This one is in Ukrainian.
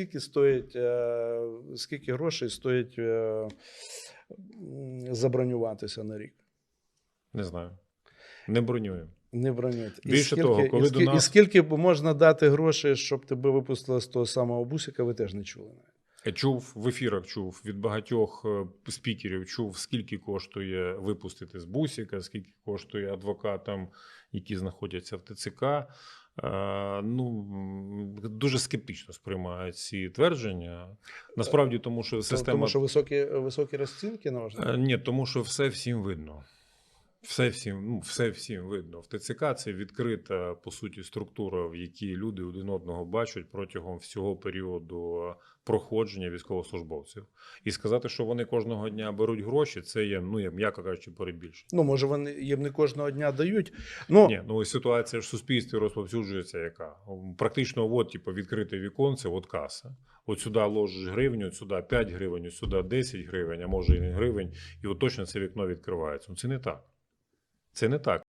скільки стоїть, е, скільки грошей стоїть е, забронюватися на рік? Не знаю. Не бронюю. Не бронюють. Більше того, коли і, до скі- і скільки можна дати грошей, щоб тебе випустили з того самого бусика, ви теж не чули. Я чув в ефірах, чув від багатьох е, спікерів, чув, скільки коштує випустити з бусика, скільки коштує адвокатам, які знаходяться в ТЦК. Е, Ну, дуже скептично сприймають ці твердження. Насправді, тому що система. Тому що високі, високі розцінки на Е, Ні, тому що все всім видно. Все всім, ну, все всім видно. В ТЦК це відкрита, по суті, структура, в якій люди один одного бачать протягом всього періоду е, проходження військовослужбовців. І сказати, що вони кожного дня беруть гроші, це є, ну, я м'яко кажучи, перебільшення. Ну, може, вони їм не кожного дня дають. Ну, Ні, ну ситуація ж в суспільстві розповсюджується яка? Практично, от, типу, відкрите віконце, от каса. От сюди ложиш гривню, от сюди 5 гривень, от сюди 10 гривень, а може і не гривень, і от точно це вікно відкривається. Ну це не так. Це не так.